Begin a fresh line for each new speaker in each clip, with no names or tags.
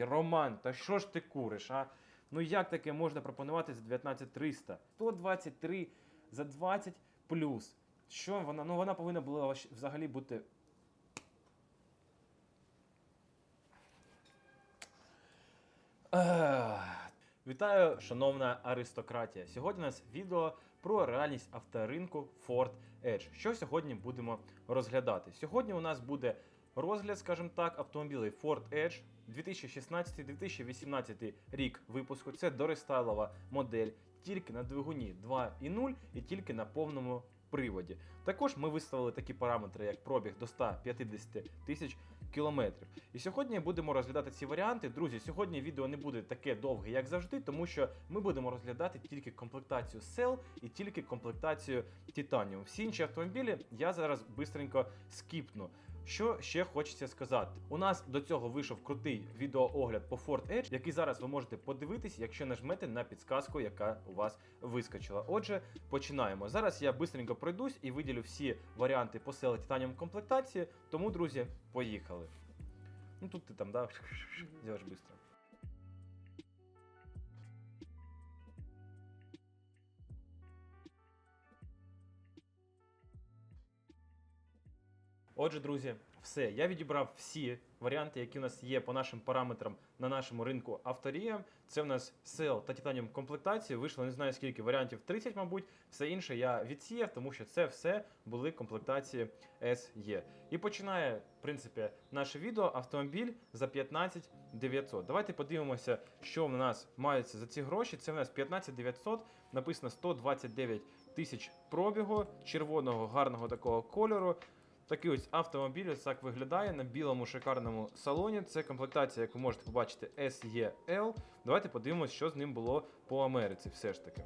такий, Роман, та що ж ти куриш, а? Ну як таке можна пропонувати за 19300? 123 за 20 плюс. Що вона? Ну вона повинна була взагалі бути. Вітаю, шановна аристократія. Сьогодні у нас відео про реальність авторинку Ford Edge. Що сьогодні будемо розглядати? Сьогодні у нас буде розгляд, скажімо так, автомобілей Ford Edge 2016-2018 рік випуску. Це дорестайлова модель тільки на двигуні 2.0 і тільки на повному приводі. Також ми виставили такі параметри, як пробіг до 150 тисяч кілометрів. І сьогодні будемо розглядати ці варіанти. Друзі, сьогодні відео не буде таке довге, як завжди, тому що ми будемо розглядати тільки комплектацію Cell і тільки комплектацію Titanium. Всі інші автомобілі я зараз бистренько скіпну. Що ще хочеться сказати? У нас до цього вийшов крутий відеоогляд по Ford Edge, який зараз ви можете подивитись, якщо нажмете на підсказку, яка у вас вискочила. Отже, починаємо. Зараз я бистренько пройдусь і виділю всі варіанти по Cell Titanium комплектації. Тому, друзі, поїхали. Ну тут ти там, да, делаешь быстро. Отже, друзі, все. Я відібрав всі варіанти, які у нас є по нашим параметрам на нашому ринку авторія. Це в нас Cell та Titanium комплектації. Вийшло не знаю скільки варіантів, 30, мабуть. Все інше я відсіяв, тому що це все були комплектації SE. І починає, в принципі, наше відео автомобіль за 15 900. Давайте подивимося, що в нас мається за ці гроші. Це в нас 15 900, написано 129 тисяч пробігу, червоного гарного такого кольору. Такий ось автомобіль ось так виглядає на білому шикарному салоні. Це комплектація, як ви можете побачити, SEL. Давайте подивимося, що з ним було по Америці, все ж таки.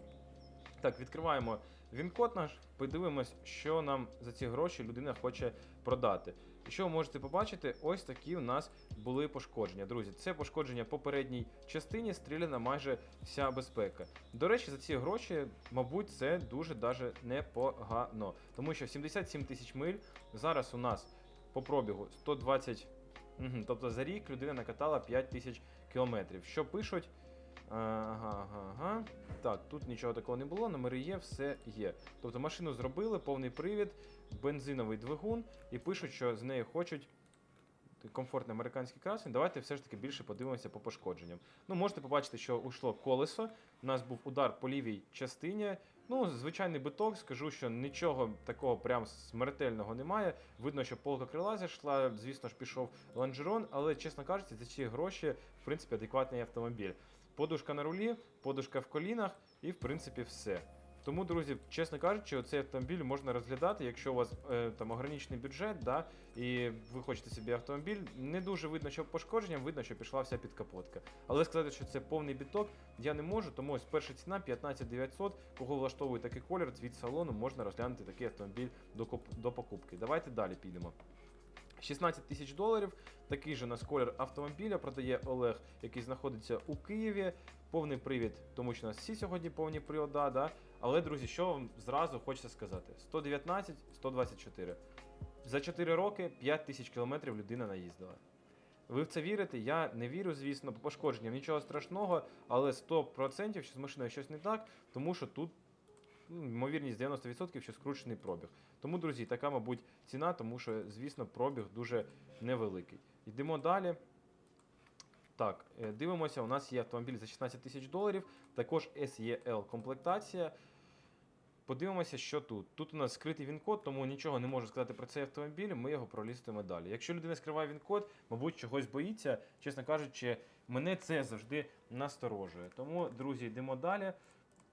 Так, відкриваємо він-код наш, подивимось, що нам за ці гроші людина хоче продати. І що ви можете побачити, ось такі у нас були пошкодження. Друзі, це пошкодження по передній частині, стріляна майже вся безпека. До речі, за ці гроші, мабуть, це дуже даже непогано. Тому що 77 тисяч миль зараз у нас по пробігу 120. Мгм, Тобто за рік людина накатала 5 тисяч кілометрів. Що пишуть? Ага, ага, ага. Так, тут нічого такого не було, номери є, все є. Тобто машину зробили, повний привід, бензиновий двигун, і пишуть, що з нею хочуть комфортний американський красень. Давайте все ж таки більше подивимося по пошкодженням. Ну, можете побачити, що уйшло колесо. У нас був удар по лівій частині. Ну, звичайний биток, скажу, що нічого такого прям смертельного немає. Видно, що полка крила зайшла, звісно ж, пішов лонжерон, але, чесно кажучи, за ці гроші, в принципі, адекватний автомобіль. Подушка на рулі, подушка в колінах і, в принципі, все. Тому, друзі, чесно кажучи, цей автомобіль можна розглядати, якщо у вас е, там ограничений бюджет, да, і ви хочете собі автомобіль. Не дуже видно, що пошкодженням, видно, що пішла вся підкапотка. Але сказати, що це повний біток, я не можу, тому ось перша ціна 15 900. Кого влаштовує такий колір, цвіт салону, можна розглянути такий автомобіль до, до покупки. Давайте далі підемо. 16 тисяч доларів. Такий же у нас колір автомобіля продає Олег, який знаходиться у Києві. Повний привід, тому що у нас всі сьогодні повні привода. Да? Але, друзі, що вам зразу хочеться сказати: 119, 124. За 4 роки 5 тисяч кілометрів людина наїздила. Ви в це вірите? Я не вірю, звісно, по пошкодженням нічого страшного, але 100% що з машиною щось не так, тому що тут ну, ймовірність 90%, що скручений пробіг. Тому, друзі, така, мабуть, ціна, тому що, звісно, пробіг дуже невеликий. Йдемо далі. Так, е, дивимося, у нас є автомобіль за 16 тисяч доларів, також SEL комплектація. Подивимося, що тут. Тут у нас скритий він-код, тому нічого не можу сказати про цей автомобіль, ми його пролістимо далі. Якщо людина скриває він-код, мабуть, чогось боїться, чесно кажучи, мене це завжди насторожує. Тому, друзі, йдемо далі.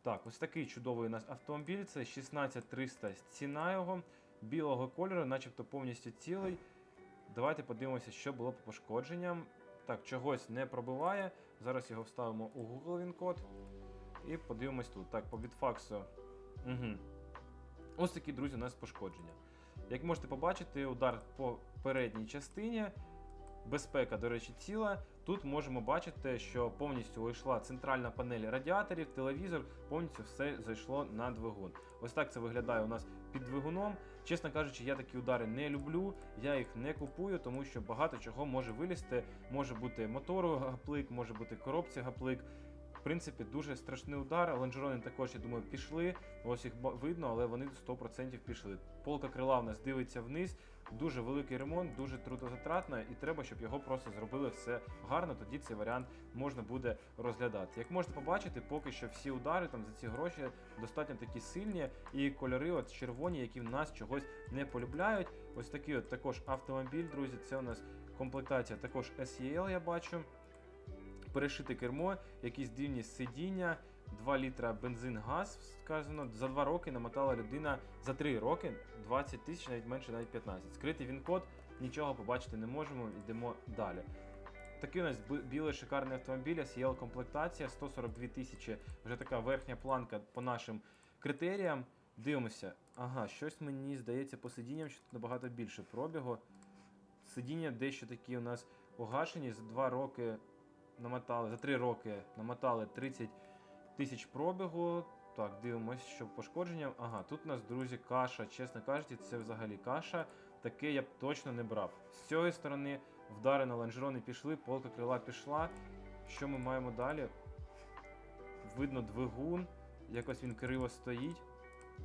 Так, ось такий чудовий у нас автомобіль. Це 16300 ціна його, білого кольору, начебто повністю цілий. Давайте подивимося, що було по пошкодженням. Так, чогось не пробиває. Зараз його вставимо у Google він код. І подивимось тут. Так, по бітфаксу. Угу. Ось такі, друзі, у нас пошкодження. Як можете побачити, удар по передній частині. Безпека, до речі, ціла. Тут можемо бачити, що повністю вийшла центральна панель радіаторів, телевізор, повністю все зайшло на двигун. Ось так це виглядає у нас під двигуном. Чесно кажучи, я такі удари не люблю, я їх не купую, тому що багато чого може вилізти. Може бути мотору гаплик, може бути коробці гаплик. В принципі, дуже страшний удар. Лонжерони також, я думаю, пішли. Ось їх видно, але вони 100% пішли. Полка крила в нас дивиться вниз. Дуже великий ремонт, дуже трудозатратно, і треба, щоб його просто зробили все гарно. Тоді цей варіант можна буде розглядати. Як можете побачити, поки що всі удари там за ці гроші достатньо такі сильні, і кольори, от червоні, які в нас чогось не полюбляють. Ось такий от також автомобіль, друзі. Це у нас комплектація також SEL, я бачу. Перешите кермо, якісь дивні сидіння, 2 літра бензин, газ сказано. За 2 роки намотала людина за 3 роки 20 тисяч, навіть менше, навіть 15. Скритий він код, нічого побачити не можемо, йдемо далі. Такий у нас білий шикарний автомобіль, SEL комплектація, 142 тисячі, вже така верхня планка по нашим критеріям. Дивимося. Ага, щось мені здається по сидінням, що тут набагато більше пробігу. Сидіння дещо такі у нас погашені за 2 роки намотали, за 3 роки намотали 30 тисяч пробігу. Так, дивимось, що пошкодження. Ага, тут у нас, друзі, каша. Чесно кажучи, це взагалі каша. Таке я б точно не брав. З цієї сторони вдари на лонжерони пішли, полка крила пішла. Що ми маємо далі? Видно двигун, якось він криво стоїть.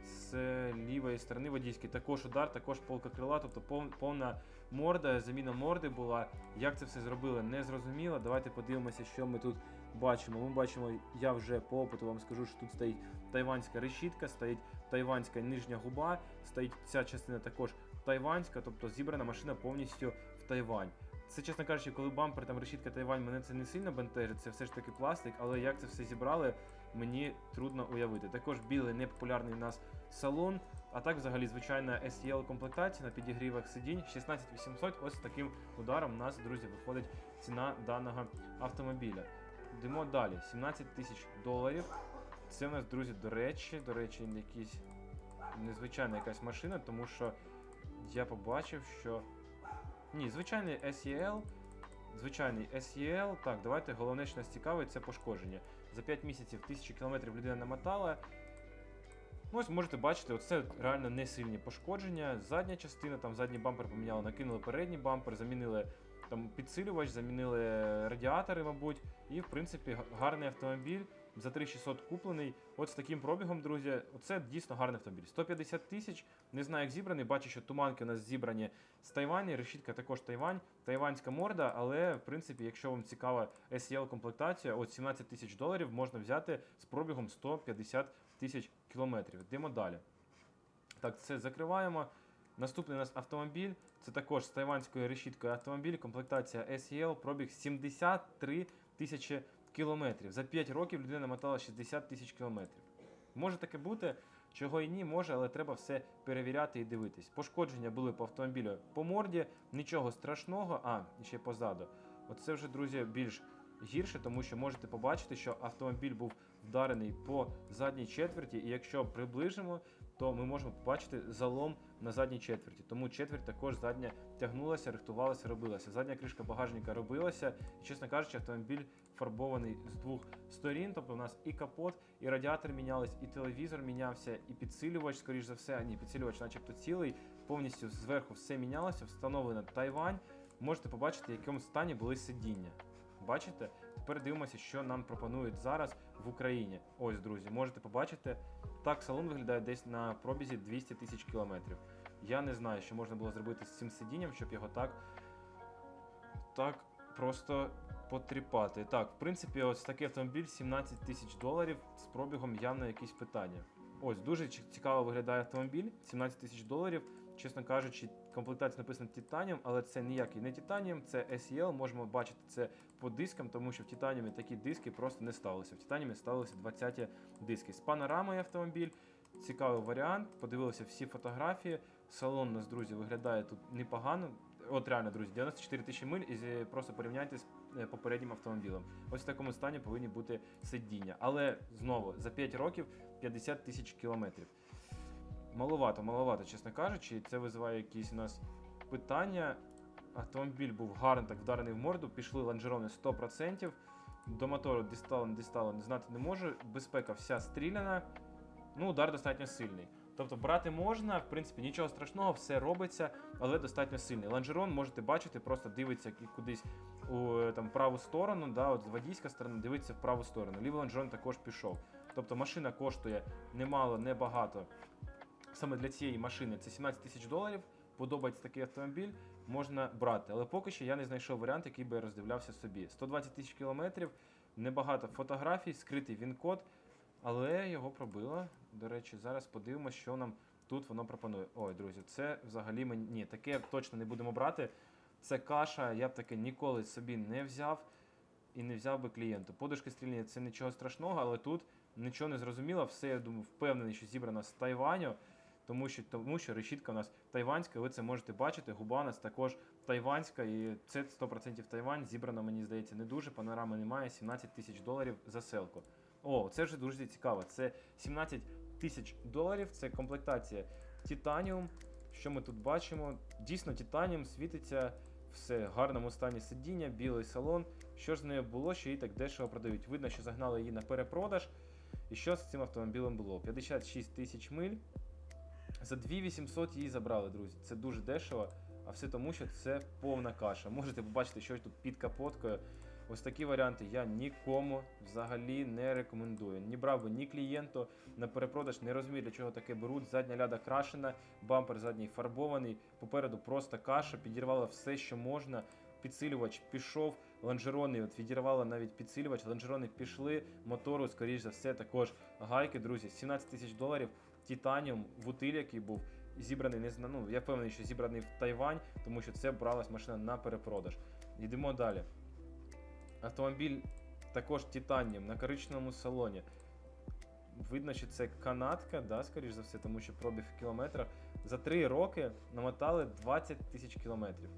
З лівої сторони водійський також удар, також полка крила, тобто повна морда, заміна морди була. Як це все зробили, не зрозуміло. Давайте подивимося, що ми тут бачимо. Ми бачимо, я вже по опиту вам скажу, що тут стоїть тайванська решітка, стоїть тайванська нижня губа, стоїть ця частина також тайванська, тобто зібрана машина повністю в Тайвань. Це, чесно кажучи, коли бампер там решітка Тайвань, мене це не сильно бентежить, це все ж таки пластик, але як це все зібрали, мені трудно уявити. Також білий непопулярний у нас салон, а так взагалі звичайна SEL комплектація на підігрівах сидінь 16800. Ось таким ударом у нас, друзі, виходить ціна даного автомобіля. Йдемо далі. 17 тисяч доларів. Це у нас, друзі, до речі, до речі, якісь незвичайна якась машина, тому що я побачив, що. Ні, звичайний SEL. Звичайний SEL. Так, давайте головне, що нас цікавить, це пошкодження. За 5 місяців 1000 кілометрів людина намотала. Ну, ось можете бачити, оце реально не сильні пошкодження. Задня частина, там задній бампер поміняли, накинули передній бампер, замінили там підсилювач, замінили радіатори, мабуть. І, в принципі, гарний автомобіль. За 3600 куплений. От з таким пробігом, друзі, оце дійсно гарний автомобіль. 150 тисяч. Не знаю, як зібраний. Бачу, що туманки у нас зібрані з Тайвані. Решітка також Тайвань, тайванська морда. Але в принципі, якщо вам цікава SEL комплектація, от 17 тисяч доларів можна взяти з пробігом 150 тисяч кілометрів. Йдемо далі. Так, це закриваємо. Наступний у нас автомобіль. Це також з тайванською решіткою автомобіль. Комплектація SEL, пробіг 73 тисячі кілометрів. За 5 років людина намотала 60 тисяч кілометрів. Може таке бути, чого і ні, може, але треба все перевіряти і дивитись. Пошкодження були по автомобілю по морді, нічого страшного, а ще позаду. Оце вже, друзі, більш гірше, тому що можете побачити, що автомобіль був вдарений по задній четверті, і якщо приближимо, то ми можемо побачити залом на задній четверті. Тому четверть також задня тягнулася, рихтувалася, робилася. Задня кришка багажника робилася. І, чесно кажучи, автомобіль фарбований з двох сторін. Тобто у нас і капот, і радіатор мінялись, і телевізор мінявся, і підсилювач, скоріш за все, а підсилювач, начебто цілий. Повністю зверху все мінялося, встановлено Тайвань. Можете побачити, в якому стані були сидіння. Бачите? Тепер дивимося, що нам пропонують зараз в Україні. Ось, друзі, можете побачити. Так, салон виглядає десь на пробізі 200 тисяч кілометрів. Я не знаю, що можна було зробити з цим сидінням, щоб його так, так просто потріпати. Так, в принципі, ось такий автомобіль 17 тисяч доларів з пробігом явно якісь питання. Ось дуже цікаво виглядає автомобіль, 17 тисяч доларів. Чесно кажучи, комплектація написана Титаніум, але це ніякий не Титаніум, це SEL. Можемо бачити це по дискам, тому що в Титаніумі такі диски просто не ставилися. В Титаніумі ставилися 20 диски. З панорамою автомобіль. Цікавий варіант. Подивилися всі фотографії. Салон у нас, друзі, виглядає тут непогано. От реально, друзі, 94 тисячі миль і просто порівняйте з е, попереднім автомобілем. Ось в такому стані повинні бути сидіння. Але знову за 5 років 50 тисяч кілометрів. Маловато, маловато, чесно кажучи, це визиває якісь у нас питання. Автомобіль був гарно так вдарений в морду, пішли лонжерони 100%. До мотору дістало, не дістало, не знати не можу. Безпека вся стріляна. Ну, удар достатньо сильний. Тобто брати можна, в принципі, нічого страшного, все робиться, але достатньо сильний. Лонжерон можете бачити, просто дивиться кудись у е, там, праву сторону, да, от водійська сторона дивиться в праву сторону. Лівий лонжерон також пішов. Тобто машина коштує немало, небагато. Саме для цієї машини це 17 тисяч доларів. Подобається такий автомобіль, можна брати. Але поки що я не знайшов варіант, який би я роздивлявся собі. 120 тисяч кілометрів, небагато фотографій, скритий він-код, але його пробило. До речі, зараз подивимося, що нам тут воно пропонує. Ой, друзі, це взагалі мені. Ні, таке точно не будемо брати. Це каша, я б таке ніколи собі не взяв і не взяв би клієнту. Подушки стрільні це нічого страшного, але тут нічого не зрозуміло. Все, я думаю, впевнений, що зібрано з Тайваню, тому що, тому що решітка у нас тайванська, ви це можете бачити. Губа у нас також тайванська, і це 100% Тайвань. Зібрано, мені здається, не дуже. Панорами немає. 17 тисяч доларів за селку. О, це вже дуже цікаво. Це 17 тисяч доларів. Це комплектація Титаніум. Що ми тут бачимо? Дійсно, Титаніум світиться все в гарному стані сидіння, білий салон. Що ж з нею було, що її так дешево продають? Видно, що загнали її на перепродаж. І що з цим автомобілем було? 56 тисяч миль. За 2800 її забрали, друзі. Це дуже дешево, а все тому, що це повна каша. Можете побачити, що тут під капоткою. Ось такі варіанти я нікому взагалі не рекомендую. Ні брав би ні клієнту на перепродаж, не розумію, для чого таке беруть. Задня ляда крашена, бампер задній фарбований, попереду просто каша, підірвала все, що можна. Підсилювач пішов, лонжерони от відірвало навіть підсилювач, лонжерони пішли, мотору, скоріш за все, також гайки, друзі, 17 тисяч доларів. Титаніум, вутиль, який був зібраний, не знаю, ну я впевнений, що зібраний в Тайвань, тому що це бралась машина на перепродаж. Йдемо далі. Автомобіль також Титаніум на коричневому салоні. Видно, що це канадка, да, скоріш за все, тому що пробіг в кілометрах. За 3 роки намотали 20 тисяч кілометрів.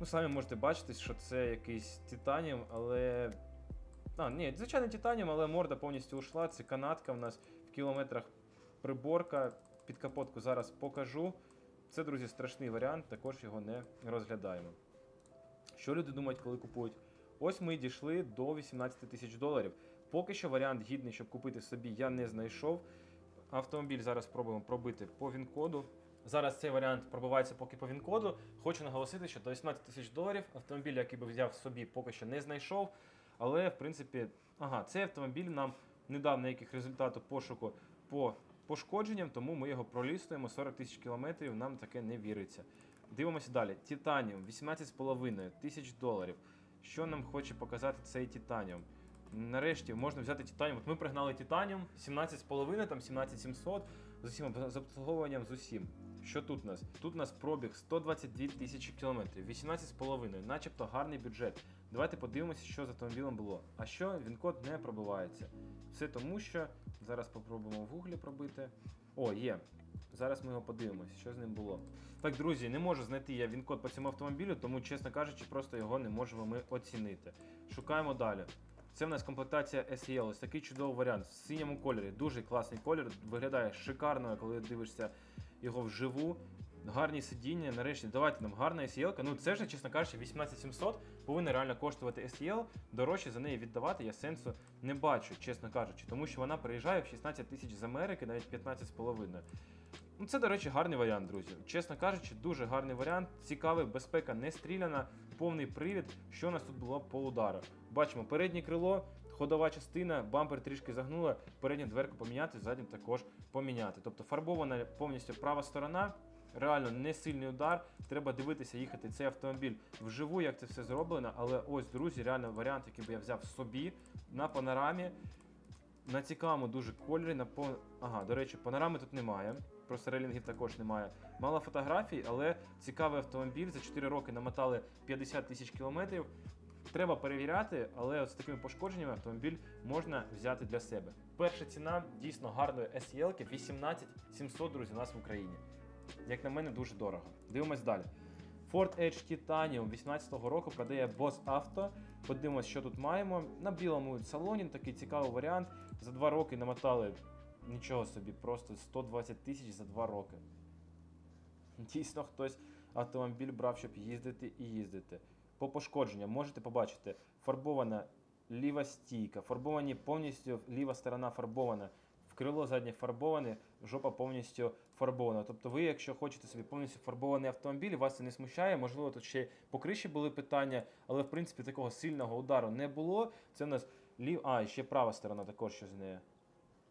Ну, самі можете бачити, що це якийсь Титаніум, але. А, ні, звичайно, Титаніум, але морда повністю ушла. Це канадка в нас в кілометрах приборка. Під капотку зараз покажу. Це, друзі, страшний варіант, також його не розглядаємо. Що люди думають, коли купують? Ось ми дійшли до 18 тисяч доларів. Поки що варіант гідний, щоб купити собі, я не знайшов. Автомобіль зараз спробуємо пробити по він-коду. Зараз цей варіант пробивається поки по він-коду. Хочу наголосити, що до 18 тисяч доларів автомобіль, який би взяв собі, поки що не знайшов. Але, в принципі, ага, цей автомобіль нам не дав ніяких результатів пошуку по пошкодженням, тому ми його пролістуємо 40 тисяч кілометрів, нам таке не віриться. Дивимося далі. Титаніум 18,5 тисяч доларів. Що нам хоче показати цей Титаніум? Нарешті можна взяти Титаніум. От ми пригнали Титаніум 17,5, там 17700 з усім з обслуговуванням з усім. Що тут у нас? Тут у нас пробіг 122 тисячі кілометрів, 18,5, начебто гарний бюджет. Давайте подивимося, що з автомобілем було. А що він код не пробивається. Все тому, що зараз попробуємо в гуглі пробити. О, є. Зараз ми його подивимося, що з ним було. Так, друзі, не можу знайти я він код по цьому автомобілю, тому, чесно кажучи, просто його не можемо ми оцінити. Шукаємо далі. Це в нас комплектація SEL, ось такий чудовий варіант в синьому кольорі. Дуже класний колір. Виглядає шикарно, коли дивишся його вживу. Гарні сидіння. Нарешті давайте нам гарна SEL. Ну це ж, чесно кажучи, 18700 повинна реально коштувати SEL. Дорожче за неї віддавати я сенсу не бачу, чесно кажучи, тому що вона приїжджає в 16 тисяч з Америки, навіть 15,5. Ну, це, до речі, гарний варіант, друзі. Чесно кажучи, дуже гарний варіант. Цікавий, безпека не стріляна, повний привід. Що у нас тут було по удару? Бачимо, переднє крило, ходова частина, бампер трішки загнула, передню дверку поміняти, задню також поміняти. Тобто фарбована повністю права сторона. Реально не сильний удар. Треба дивитися, їхати цей автомобіль вживу, як це все зроблено. Але ось, друзі, реально варіант, який би я взяв собі на панорамі. На цікавому дуже кольорі. На пон... Ага, до речі, панорами тут немає. Просто рейлінгів також немає. Мало фотографій, але цікавий автомобіль. За 4 роки намотали 50 тисяч кілометрів. Треба перевіряти, але з такими пошкодженнями автомобіль можна взяти для себе. Перша ціна дійсно гарної SEL 18 700, друзі, у нас в Україні. Як на мене, дуже дорого. Дивимось далі. Ford Edge Titanium 18-го року продає Boss Auto. Подивимось, що тут маємо. На білому салоні такий цікавий варіант. За 2 роки намотали нічого собі, просто 120 тисяч за 2 роки. Дійсно, хтось автомобіль брав, щоб їздити і їздити. По пошкодженням можете побачити фарбована ліва стійка, фарбовані повністю ліва сторона фарбована, крило заднє фарбоване, жопа повністю фарбована. Тобто ви, якщо хочете собі повністю фарбований автомобіль, вас це не смущає. Можливо, тут ще по були питання, але в принципі такого сильного удару не було. Це в нас лів. А, ще права сторона також що з нею.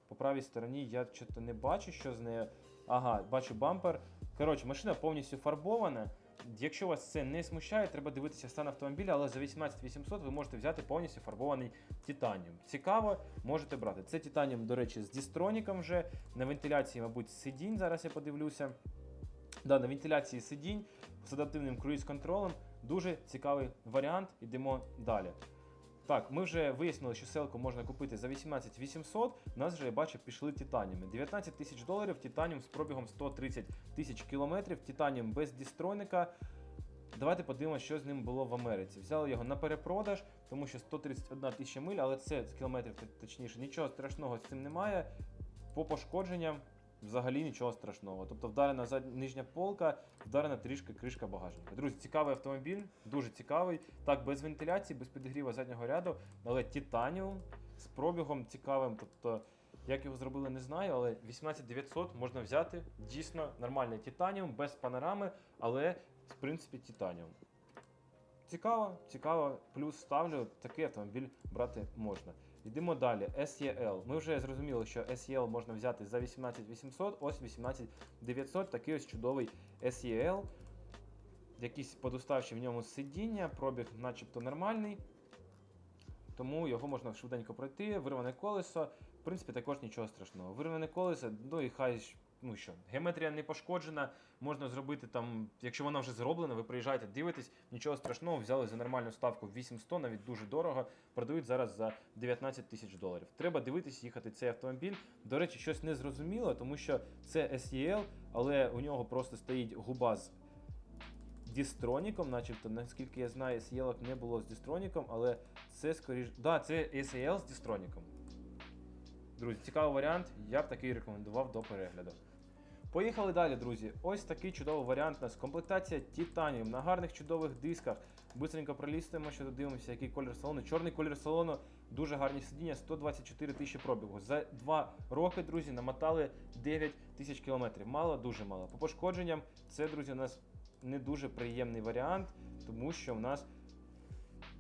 По правій стороні я чого не бачу, що з нею. Ага, бачу бампер. Коротше, машина повністю фарбована. Якщо вас це не смущає, треба дивитися стан автомобіля, але за 18800 ви можете взяти повністю фарбований титаніум. Цікаво, можете брати. Це титаніум, до речі, з дістроніком вже. На вентиляції, мабуть, сидінь. Зараз я подивлюся. Да, на вентиляції сидінь з адаптивним круїз-контролем. Дуже цікавий варіант. Йдемо далі. Так, ми вже вияснили, що селку можна купити за 18 800. У нас вже я бачу, пішли титаніуми. 19 тисяч доларів, титаніум з пробігом 130 тисяч кілометрів, титаніум без дістройника. Давайте подивимося, що з ним було в Америці. Взяли його на перепродаж, тому що 131 тисяча миль, але це з кілометрів точніше. Нічого страшного з цим немає. По пошкодженням взагалі нічого страшного. Тобто вдарена зад... нижня полка, вдарена трішки кришка багажника. Друзі, цікавий автомобіль, дуже цікавий. Так, без вентиляції, без підігріву заднього ряду, але титаніум з пробігом цікавим. Тобто, як його зробили, не знаю, але 18900 можна взяти. Дійсно нормальний титаніум, без панорами, але в принципі титаніум. Цікаво, цікаво. Плюс ставлю, такий автомобіль брати можна. Йдемо далі. SEL. Ми вже зрозуміли, що SEL можна взяти за 18800, ось 18900, такий ось чудовий SEL. Якісь подуставші в ньому сидіння, пробіг начебто нормальний. Тому його можна швиденько пройти. Вирване колесо. В принципі, також нічого страшного. Вирване колесо, ну і хай ну що, геометрія не пошкоджена. Можна зробити там, якщо вона вже зроблена, ви приїжджаєте, дивитесь, нічого страшного, взяли за нормальну ставку 800, навіть дуже дорого. Продають зараз за 19 тисяч доларів. Треба дивитись, їхати цей автомобіль. До речі, щось не зрозуміло, тому що це SEL, але у нього просто стоїть губа з дістроніком, начебто, наскільки я знаю, SEL не було з дістроніком, але це скоріш. Да, це SEL з дістроніком. Друзі, цікавий варіант, я б такий рекомендував до перегляду. Поїхали далі, друзі. Ось такий чудовий варіант у нас. Комплектація Titanium на гарних чудових дисках. Бистренько пролістимо, що дивимося, який колір салону. Чорний колір салону, дуже гарні сидіння, 124 тисячі пробігу. За два роки, друзі, намотали 9 тисяч кілометрів. Мало, дуже мало. По пошкодженням, це, друзі, у нас не дуже приємний варіант, тому що в нас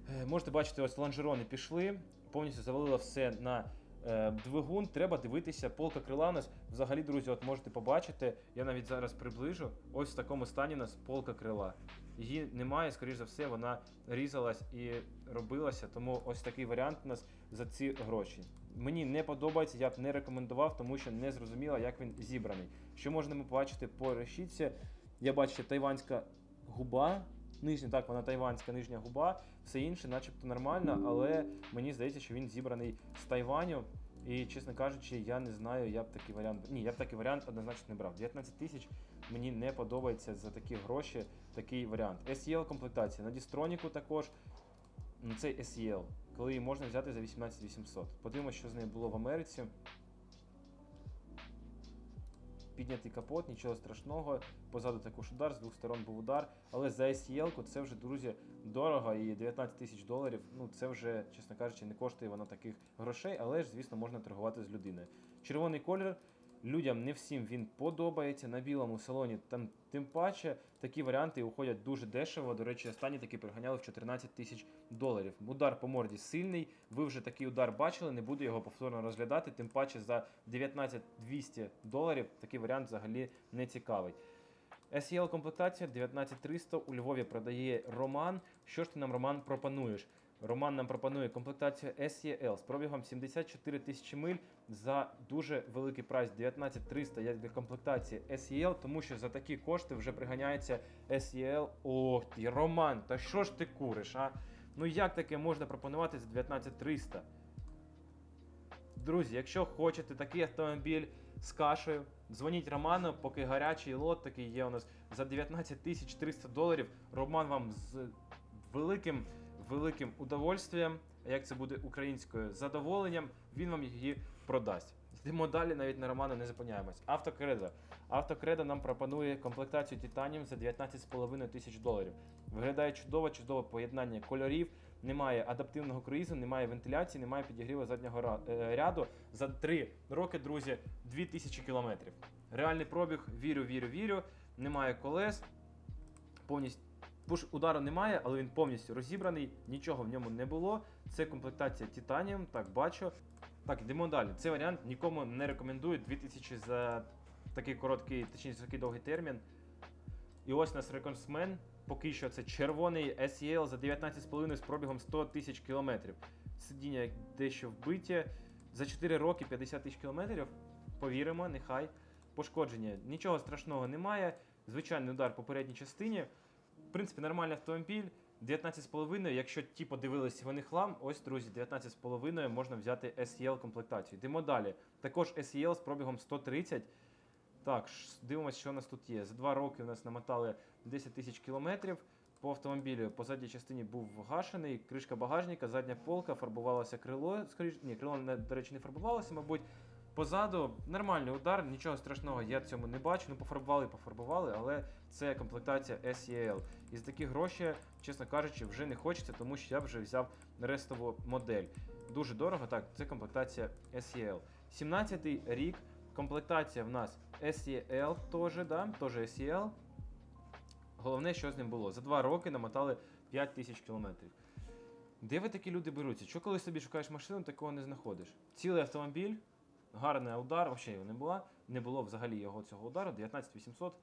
Е, Можете бачити, ось лонжерони пішли, повністю завалило все на двигун. Треба дивитися, полка крила у нас взагалі, друзі, от можете побачити. Я навіть зараз приближу. Ось в такому стані у нас полка крила. Її немає, скоріш за все, вона різалась і робилася. Тому ось такий варіант у нас за ці гроші. Мені не подобається, я б не рекомендував, тому що не зрозуміло, як він зібраний. Що можна ми побачити по решітці? Я бачу, тайванська губа. Нижня, так, вона тайванська нижня губа, все інше, начебто нормально, але мені здається, що він зібраний з Тайваню. І, чесно кажучи, я не знаю, я б такий варіант. Ні, я б такий варіант однозначно не брав. 19 тисяч мені не подобається за такі гроші такий варіант. SEL комплектація на Дістроніку також. Ну, Це SEL, коли її можна взяти за 18 800. Подивимося, що з нею було в Америці. Піднятий капот, нічого страшного. Позаду також удар, з двох сторон був удар. Але за SEL це вже, друзі, дорого і 19 тисяч доларів. Ну це вже, чесно кажучи, не коштує воно таких грошей, але ж, звісно, можна торгувати з людиною. Червоний колір. Людям не всім він подобається на білому салоні. Там тим паче такі варіанти уходять дуже дешево. До речі, останні такі приганяли в 14 тисяч доларів. Удар по морді сильний. Ви вже такий удар бачили, не буду його повторно розглядати. Тим паче за 19 200 доларів такий варіант взагалі не цікавий. SEL комплектація 19300 у Львові продає Роман. Що ж ти нам, Роман, пропонуєш? Роман нам пропонує комплектацію SEL з пробігом 74 тисячі миль за дуже великий прайс 19300 як для комплектації SEL, тому що за такі кошти вже приганяється SEL. Ох ти, Роман, та що ж ти куриш, а? Ну як таке можна пропонувати за 19300? Друзі, якщо хочете такий автомобіль з кашею, дзвоніть Роману, поки гарячий лот такий є у нас за 19 300 доларів. Роман вам з великим великим удовольствием, а як це буде українською задоволенням, він вам її продасть. Йдемо далі, навіть на роману не зупиняємось. Автокредо. Автокредо нам пропонує комплектацію Титаніум за 19,5 тисяч доларів. Виглядає чудово, чудове поєднання кольорів. Немає адаптивного круїзу, немає вентиляції, немає підігріву заднього е, ряду. За 3 роки, друзі, 2000 кілометрів. Реальний пробіг, вірю, вірю, вірю. Немає колес. Повністю пуш удару немає, але він повністю розібраний, нічого в ньому не було. Це комплектація Titanium, так бачу. Так, йдемо далі. Цей варіант нікому не рекомендую. 2000 за такий короткий, точніше, такий довгий термін. І ось у нас рекордсмен. Поки що це червоний SEL за 19,5 з пробігом 100 тисяч кілометрів. Сидіння дещо вбиті. За 4 роки 50 тисяч кілометрів. Повіримо, нехай. Пошкодження. Нічого страшного немає. Звичайний удар по передній частині. В принципі, нормальний автомобіль. 19,5, якщо ті подивилися вони хлам, ось, друзі, 19,5 можна взяти SEL комплектацію. Йдемо далі. Також SEL з пробігом 130. Так, дивимося, що у нас тут є. За два роки у нас намотали 10 тисяч кілометрів. По автомобілю по задній частині був гашений, кришка багажника, задня полка, фарбувалося крило. Скоріш, ні, крило, до речі, не фарбувалося, мабуть. Позаду нормальний удар, нічого страшного я цьому не бачу. Ну, пофарбували, пофарбували, але це комплектація SEL. І за такі гроші, чесно кажучи, вже не хочеться, тому що я вже взяв рестову модель. Дуже дорого, так, це комплектація SEL. 17-й рік, комплектація в нас SEL теж, да, теж SEL. Головне, що з ним було. За два роки намотали 5 тисяч кілометрів. Де ви такі люди беруться? Що коли собі шукаєш машину, такого не знаходиш? Цілий автомобіль, гарний удар, взагалі його не було. Не було взагалі його цього удару. 19800.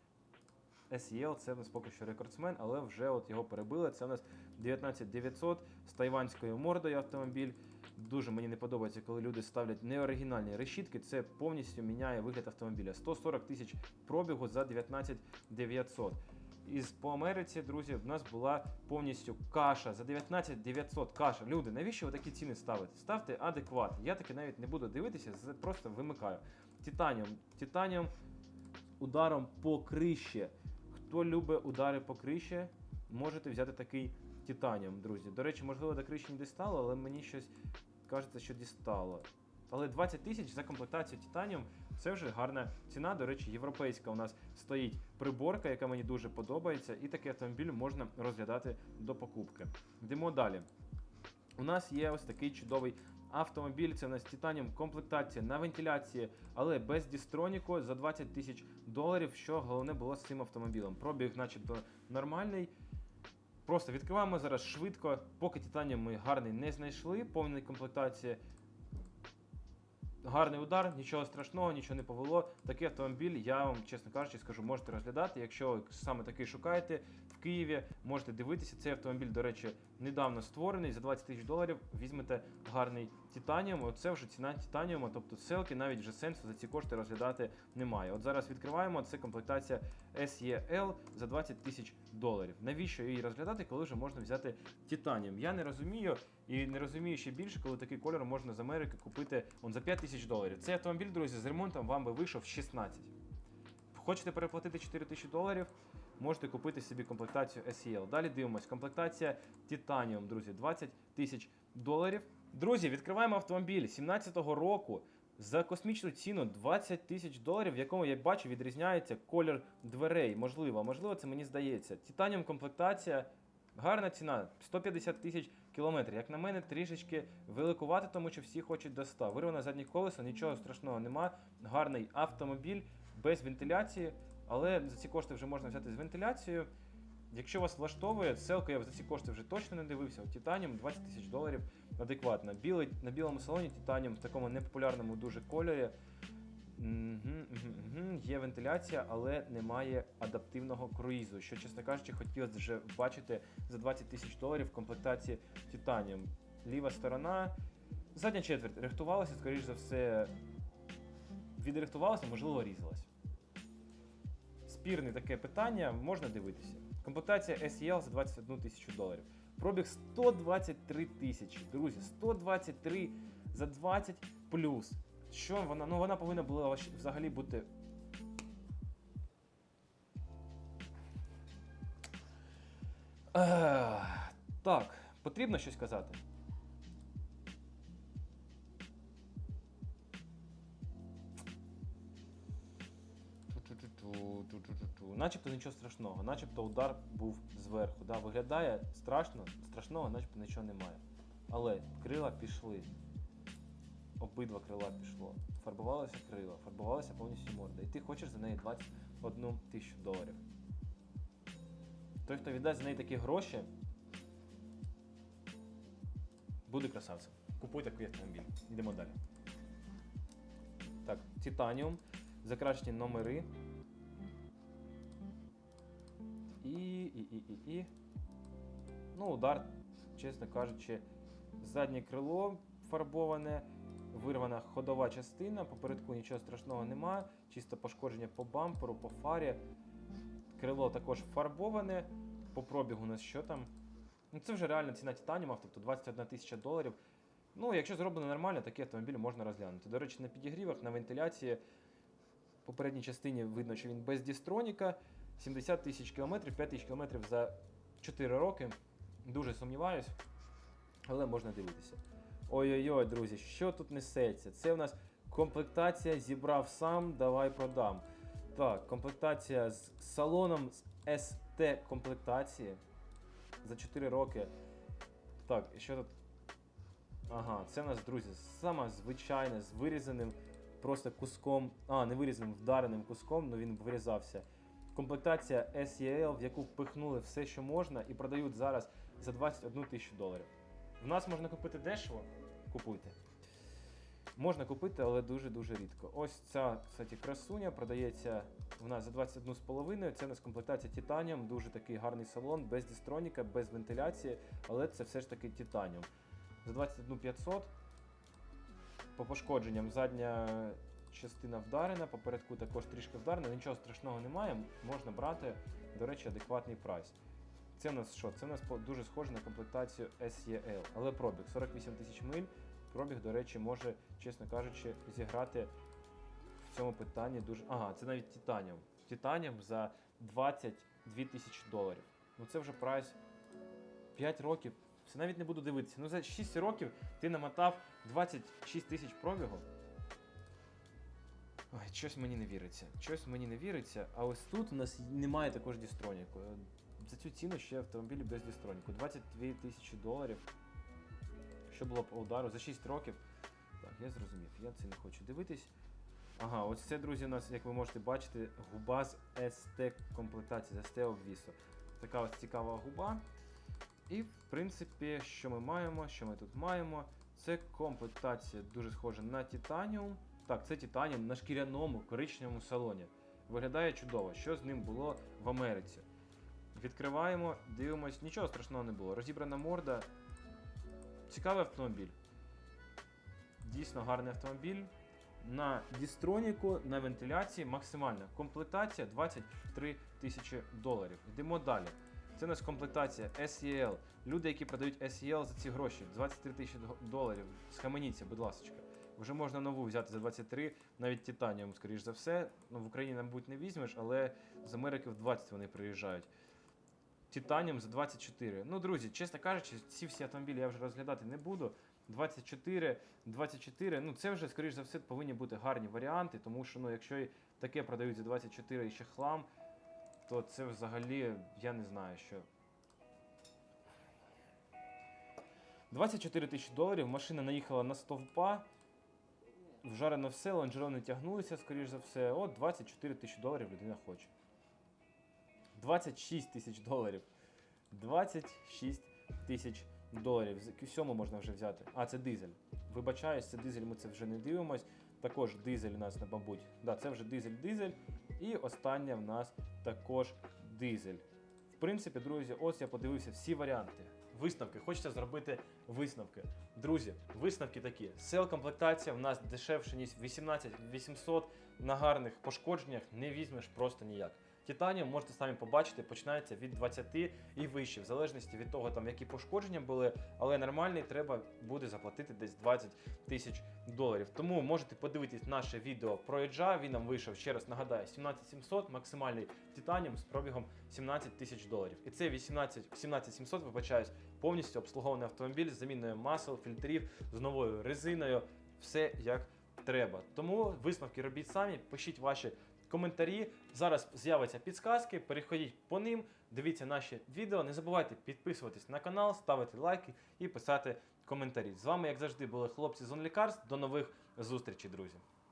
SEL це в нас поки що рекордсмен, але вже от його перебили. Це в нас 19900 з тайванською мордою автомобіль. Дуже мені не подобається, коли люди ставлять неоригінальні решітки. Це повністю міняє вигляд автомобіля. 140 тисяч пробігу за 19900. Із по Америці, друзі, в нас була повністю каша за 19 900 каша. Люди, навіщо ви такі ціни ставите? Ставте адекват. Я таки навіть не буду дивитися, просто вимикаю. Титаніум. Титаніум ударом по криші. Хто любить удари по криші, можете взяти такий титаніум, друзі. До речі, можливо, до криші не дістало, але мені щось кажеться, що дістало. Але 20 тисяч за комплектацію Titanium це вже гарна ціна. До речі, європейська у нас стоїть приборка, яка мені дуже подобається, і такий автомобіль можна розглядати до покупки. Йдемо далі. У нас є ось такий чудовий автомобіль. Це у нас Titanium комплектація на вентиляції, але без дістроніку за 20 тисяч доларів. Що головне було з цим автомобілем. Пробіг, начебто, нормальний. Просто відкриваємо зараз швидко, поки Titanium ми гарний не знайшли, повної комплектації. Гарний удар, нічого страшного, нічого не повело. Такий автомобіль, я вам, чесно кажучи, скажу, можете розглядати. Якщо саме такий шукаєте Києві, можете дивитися. Цей автомобіль, до речі, недавно створений. За 20 тисяч доларів візьмете гарний титаніум. Оце вже ціна титаніуму, тобто селки навіть вже сенсу за ці кошти розглядати немає. От зараз відкриваємо. Це комплектація SEL за 20 тисяч доларів. Навіщо її розглядати, коли вже можна взяти титаніум? Я не розумію і не розумію ще більше, коли такий кольор можна з Америки купити он за 5 тисяч доларів. Цей автомобіль, друзі, з ремонтом вам би вийшов 16. Хочете переплатити 4 тисячі доларів? Можете купити собі комплектацію SEL. Далі дивимось. Комплектація Titanium, друзі, 20 тисяч доларів. Друзі, відкриваємо автомобіль 17-го року за космічну ціну 20 тисяч доларів, в якому я бачу відрізняється колір дверей. Можливо, можливо, це мені здається. Titanium комплектація. Гарна ціна 150 тисяч кілометрів. Як на мене, трішечки великувати, тому що всі хочуть до 100. Вирване заднє колесо, нічого страшного нема. Гарний автомобіль без вентиляції, але за ці кошти вже можна взяти з вентиляцією. Якщо вас влаштовує, селка я за ці кошти вже точно не дивився. Титаніум 20 тисяч доларів адекватно. Білий, на білому салоні Титаніум в такому непопулярному дуже кольорі. Мгм, мгм. Є вентиляція, але немає адаптивного круїзу. Що, чесно кажучи, хотілося вже бачити за 20 тисяч доларів в комплектації Titanium. Ліва сторона, задня четверть рихтувалася, скоріш за все, відрихтувалася, можливо, різалась. Спірне таке питання, можна дивитися. Комплектація SEL за 21 тисячу доларів. Пробіг 123 тисячі. Друзі, 123 за 20 плюс. Що вона? Ну вона повинна була взагалі бути. Так, потрібно щось казати. Начебто нічого страшного, начебто удар був зверху. Да? Виглядає страшно, страшного, начебто нічого немає. Але крила пішли. Обидва крила пішло. Фарбувалося крила, фарбувалася повністю морда. І ти хочеш за неї 21 тисячу доларів. Той, хто віддасть за неї такі гроші, буде красавцем. Купуй такий автомобіль. Йдемо далі. Так, Титаніум, закрашені номери. І, і, і. Ну, удар, чесно кажучи, заднє крило фарбоване, вирвана ходова частина, попередку нічого страшного немає, чисто пошкодження по бамперу, по фарі. Крило також фарбоване. По пробігу у нас що там? Ну, це вже реальна ціна титаніума, тобто 21 тисяча доларів. Ну, якщо зроблено нормально, такий автомобіль можна розглянути. До речі, на підігрівах, на вентиляції в попередній частині видно, що він без дістроніка. 70 тисяч кілометрів, 5 тисяч кілометрів за 4 роки. Дуже сумніваюсь, але можна дивитися. Ой-ой-ой, друзі, що тут несеться? Це у нас комплектація зібрав сам, давай продам. Так, комплектація з салоном з ST комплектації за 4 роки. Так, і що тут? Ага, це у нас, друзі, сама звичайна, з вирізаним просто куском. А, не вирізаним, вдареним куском, але він вирізався. Комплектація SEL, в яку впихнули все, що можна, і продають зараз за 21 тисячу доларів. В нас можна купити дешево, купуйте. Можна купити, але дуже-дуже рідко. Ось ця, кстати, красуня продається в нас за 21,5. Це у нас комплектація Titanium, дуже такий гарний салон, без дістроніка, без вентиляції, але це все ж таки Titanium. За 21 500 по пошкодженням задня частина вдарена, попередку також трішки вдарена, нічого страшного немає, можна брати, до речі, адекватний прайс. Це у нас що? Це у нас дуже схоже на комплектацію SEL, але пробіг 48 тисяч миль. Пробіг, до речі, може, чесно кажучи, зіграти в цьому питанні дуже. Ага, це навіть Титаніум. Титаніум за 22 тисячі доларів. Ну це вже прайс 5 років. Все навіть не буду дивитися. Ну за 6 років ти намотав 26 тисяч пробігу. Ой, щось мені не віриться. Щось мені не віриться. А ось тут у нас немає також дістроніку. Е, За цю ціну ще автомобілі без дістроніку. 22 тисячі доларів. Що було по удару за 6 років. Так, я зрозумів, я це не хочу дивитись. Ага, ось це, друзі, у нас, як ви можете бачити, губа з ST комплектації, з ST обвісу. Така ось цікава губа. І, в принципі, що ми маємо? Що ми тут маємо? Це комплектація дуже схожа на Титаніум. Так, це Титаніум на шкіряному коричневому салоні. Виглядає чудово, що з ним було в Америці. Відкриваємо, дивимось, нічого страшного не було. Розібрана морда. Цікавий автомобіль. Дійсно гарний автомобіль. На дістроніку, на вентиляції максимальна комплектація 23 тисячі доларів. Йдемо далі. Це у нас комплектація SEL. Люди, які продають SEL за ці гроші, 23 тисячі доларів. Схаменіться, будь ласка. Вже можна нову взяти за 23, навіть Титаніум, скоріш за все. Ну, в Україні, мабуть, не візьмеш, але з Америки в 20 вони приїжджають. Титаніум за 24. Ну, друзі, чесно кажучи, ці всі автомобілі я вже розглядати не буду. 24, 24, ну це вже, скоріш за все, повинні бути гарні варіанти, тому що ну, якщо таке продають за 24 і ще хлам, то це взагалі я не знаю, що. 24 тисячі доларів, машина наїхала на стовпа, вжарено все, лонжерони тягнулися, скоріш за все. От 24 тисячі доларів людина хоче. 26 тисяч доларів. 26 тисяч доларів. З сьому можна вже взяти. А, це дизель. Вибачаюсь, це дизель, ми це вже не дивимось. Також дизель у нас, мабуть. Да, це вже дизель-дизель. І остання в нас також дизель. В принципі, друзі, ось я подивився всі варіанти. Висновки. Хочеться зробити висновки. Друзі, висновки такі. Сел комплектація в нас дешевше, ніж 18 800 на гарних пошкодженнях не візьмеш просто ніяк. Титаніум можете самі побачити, починається від 20 і вище, в залежності від того, там які пошкодження були, але нормальний треба буде заплатити десь 20 тисяч доларів. Тому можете подивитись наше відео про Еджа. Він нам вийшов ще раз нагадаю, 17700, максимальний титаніум з пробігом 17 тисяч доларів. І це 18 17700, вибачаюсь, повністю обслугований автомобіль з заміною масел, фільтрів, з новою резиною. Все як треба. Тому висновки робіть самі, пишіть ваші коментарі. Зараз з'являться підсказки. Переходіть по ним, дивіться наші відео. Не забувайте підписуватись на канал, ставити лайки і писати коментарі. З вами, як завжди, були хлопці з OnlyCars. До нових зустрічей, друзі.